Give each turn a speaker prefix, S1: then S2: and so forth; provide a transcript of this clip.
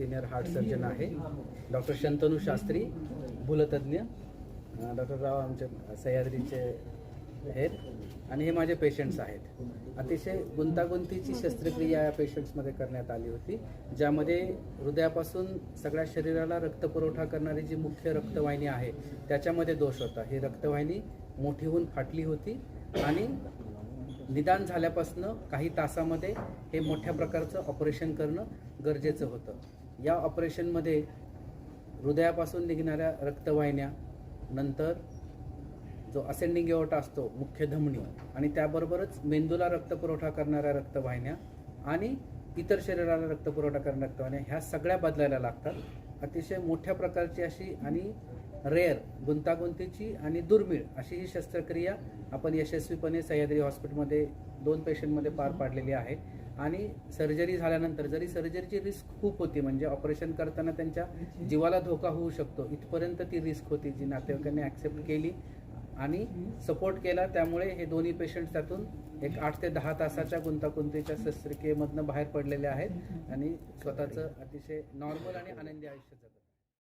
S1: Senior heart surgeon आहे. Doctor Shantanu Shastri भूलतज्ञ doctor Rao आमचे सह्याद्रीचे आहेत. आणि हे माझे पेशंट्स आहेत. अतिशय गुंतागुंतीची शस्त्रक्रिया या पेशंट्समध्ये करण्यात आली होती ज्यामध्ये हृदयापासून सगळ्या शरीराला रक्तपुरवठा करणारी जी मुख्य रक्तवाहिनी आहे त्याच्यामध्ये दोष होता. ही रक्तवाहिनी मोठी होऊन फाटली होती आणि निदान झाल्यापासनं काही तासामध्ये हे मोठ्या प्रकारचं ऑपरेशन करणं गरजेचं होतं. या ऑपरेशनमध्ये हृदयापासून निघणाऱ्या रक्तवाहिन्या नंतर जो असेंडिंग एओटा असतो मुख्य धमनी आणि त्याबरोबरच मेंदूला रक्तपुरवठा करणाऱ्या रक्तवाहिन्या आणि इतर शरीराला रक्तपुरवठा करणाऱ्या रक्तवाहिन्या ह्या सगळ्या बदलायला लागतात. अतिशय मोठ्या प्रकारची अशी आणि रेअर गुंतागुंतीची आणि दुर्मिळ अशी ही शस्त्रक्रिया आपण यशस्वीपणे सह्याद्री हॉस्पिटलमध्ये दोन पेशंटमध्ये पार पाडलेली आहे. आणि सर्जरी झाल्यानंतर जरी सर्जरीची रिस्क खूप होती म्हणजे ऑपरेशन करताना त्यांच्या जीवाला धोका होऊ शकतो इथपर्यंत ती रिस्क होती जी नातेवाईकांनी ॲक्सेप्ट केली आणि सपोर्ट केला. त्यामुळे हे दोन्ही पेशंट त्यातून एक आठ ते दहा तासाच्या गुंतागुंतीच्या शस्त्रक्रियेमधनं बाहेर पडलेले आहेत आणि स्वतःचं अतिशय नॉर्मल आणि आनंदी आयुष्य जगत